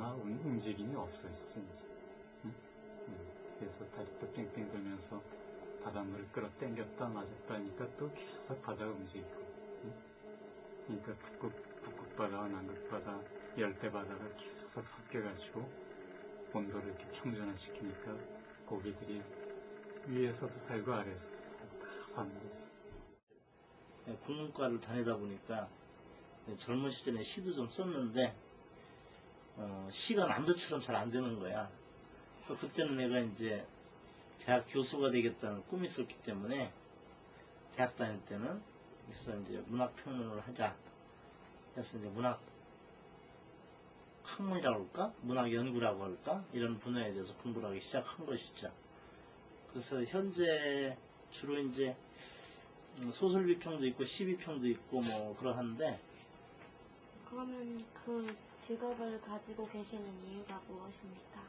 변화, 움- 움직임이. 응? 응. 그래서 다리도 뺑뺑 돌면서 바닷물을 끌어 당겼다 맞았다 하니까 또 계속 바다가 움직이고. 응? 그러니까 북극, 북극바다와 남극바다, 열대바다가 계속 섞여가지고 온도를 이렇게 평준화시키니까 고기들이 위에서도 살고 아래에서도 살고 다 사는 거지. 예, 국문과를 다니다 보니까 예, 젊은 시절에 시도 좀 썼는데 어, 시가 남들처럼 잘 안 되는 거야. 또 그때는 내가 이제 대학 교수가 되겠다는 꿈이 있었기 때문에 대학 다닐 때는 그래서 이제 문학 평론을 하자. 그래서 이제 문학 학문이라고 할까? 문학 연구라고 할까? 이런 분야에 대해서 공부를 하기 시작한 것이죠. 그래서 현재 주로 이제 음, 소설 비평도 있고 시 비평도 있고 뭐 그러한데 그러면 그 직업을 가지고 계시는 이유가 무엇입니까?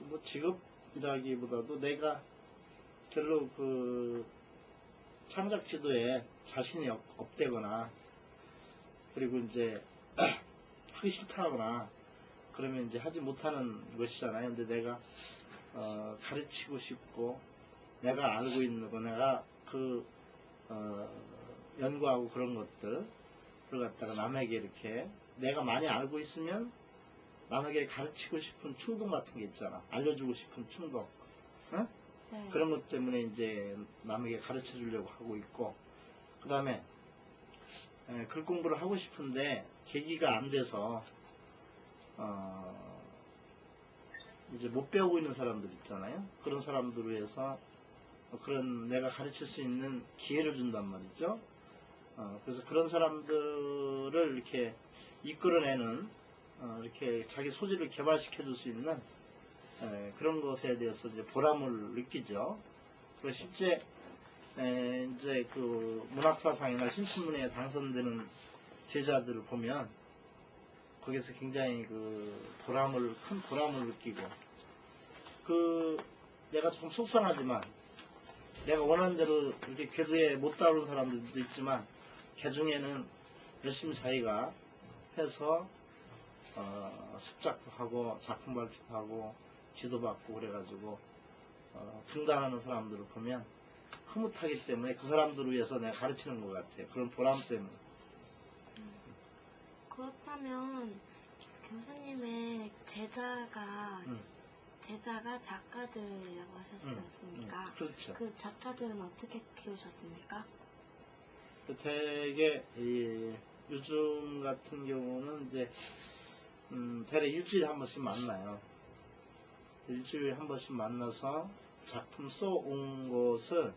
뭐 직업이라기보다도 내가 별로 그 창작 지도에 자신이 없, 없대거나 그리고 이제 하기 싫다거나 그러면 이제 하지 못하는 것이잖아요. 근데 내가 어, 가르치고 싶고 내가 알고 있는 거 내가 그 어, 연구하고 그런 것들 그걸 갖다가 남에게 이렇게 내가 많이 알고 있으면 남에게 가르치고 싶은 충동 같은 게 있잖아. 알려주고 싶은 충동. 응? 네. 그런 것 때문에 이제 남에게 가르쳐 주려고 하고 있고, 그 다음에 글 공부를 하고 싶은데 계기가 안 돼서 어, 이제 못 배우고 있는 사람들 있잖아요. 그런 사람들을 위해서 그런 내가 가르칠 수 있는 기회를 준단 말이죠. 어, 그래서 그런 사람들을 이렇게 이끌어내는 어, 이렇게 자기 소질을 개발시켜 줄 수 있는 에, 그런 것에 대해서 이제 보람을 느끼죠. 그리고 실제 에, 이제 그 문학사상이나 신춘문예에 당선되는 제자들을 보면 거기서 굉장히 그 보람을 큰 보람을 느끼고 그 내가 조금 속상하지만 내가 원하는 대로 이렇게 궤도에 못 따르는 사람들도 있지만 그 중에는 열심히 자기가 해서 어, 습작도 하고 작품 발표도 하고 지도받고 그래가지고 어, 등단하는 사람들을 보면 흐뭇하기 때문에 그 사람들을 위해서 내가 가르치는 것 같아요. 그런 보람 때문에. 그렇다면 교수님의 제자가 음, 제자가 작가들이라고 하셨지 음, 않습니까? 음, 그렇죠. 그 작가들은 어떻게 키우셨습니까? 그 되게 이 요즘 같은 경우는 이제 음, 대략 일주일에 한 번씩 만나요. 일주일에 한 번씩 만나서 작품 써온 것을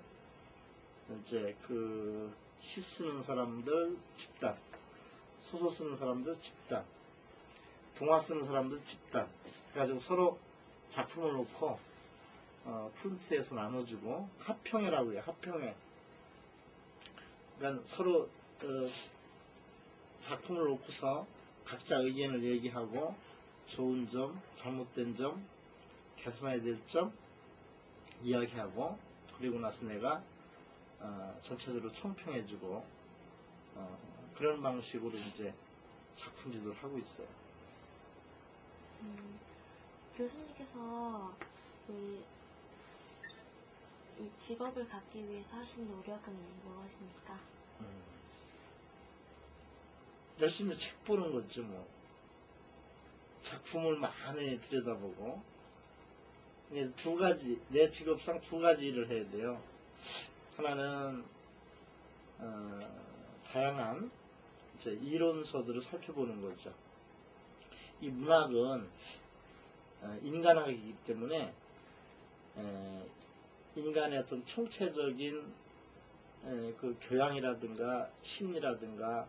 이제 그 시 쓰는 사람들 집단, 소설 쓰는 사람들 집단, 동화 쓰는 사람들 집단 해가지고 서로 작품을 놓고 어, 프론트에서 나눠주고 합평회라고 해요. 합평회. 그러니까 서로 어, 작품을 놓고서 각자 의견을 얘기하고 좋은 점, 잘못된 점, 개선해야 될 점 이야기하고 그리고 나서 내가 어, 전체적으로 총평해주고 어, 그런 방식으로 이제 작품 지도를 하고 있어요. 음, 교수님께서 그, 이 직업을 갖기 위해서 하신 노력은 무엇입니까? 음. 열심히 책 보는 거죠, 뭐. 작품을 많이 들여다보고. 두 가지, 내 직업상 두 가지 일을 해야 돼요. 하나는, 어, 다양한 이론서들을 살펴보는 거죠. 이 문학은 어, 인간학이기 때문에 에, 인간의 어떤 총체적인 에, 그 교양이라든가 심리라든가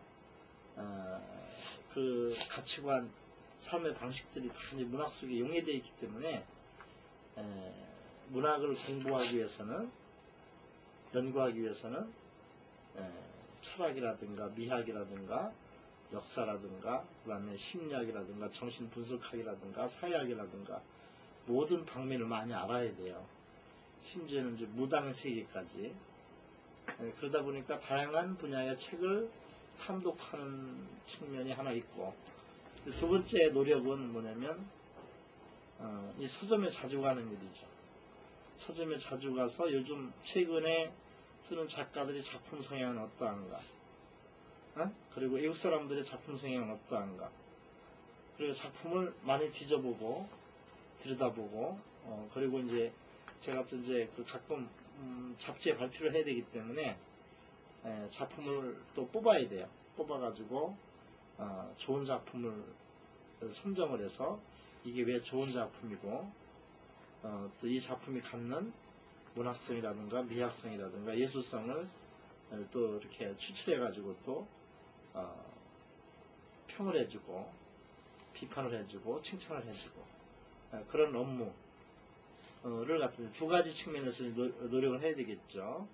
어, 그 가치관, 삶의 방식들이 다 문학 속에 용해되어 있기 때문에 에, 문학을 공부하기 위해서는 연구하기 위해서는 에, 철학이라든가 미학이라든가 역사라든가 그다음에 심리학이라든가 정신 분석학이라든가 사회학이라든가 모든 방면을 많이 알아야 돼요. 심지어는 이제 무당 세계까지 에, 그러다 보니까 다양한 분야의 책을 탐독하는 측면이 하나 있고 두 번째 노력은 뭐냐면 어, 이 서점에 자주 가는 일이죠. 서점에 자주 가서 요즘 최근에 쓰는 작가들이 작품 성향은 어떠한가 어? 그리고 외국 사람들의 작품 성향은 어떠한가 그리고 작품을 많이 뒤져보고 들여다보고 어, 그리고 이제 제가 또 이제 그 가끔 음, 잡지에 발표를 해야 되기 때문에 에, 작품을 또 뽑아야 돼요. 뽑아가지고 어, 좋은 작품을 선정을 해서 이게 왜 좋은 작품이고 어, 또 이 작품이 갖는 문학성이라든가 미학성이라든가 예술성을 어, 또 이렇게 추출해가지고 또 어, 평을 해주고 비판을 해주고 칭찬을 해주고 어, 그런 업무를 갖은 두 가지 측면에서 노- 노력을 해야 되겠죠.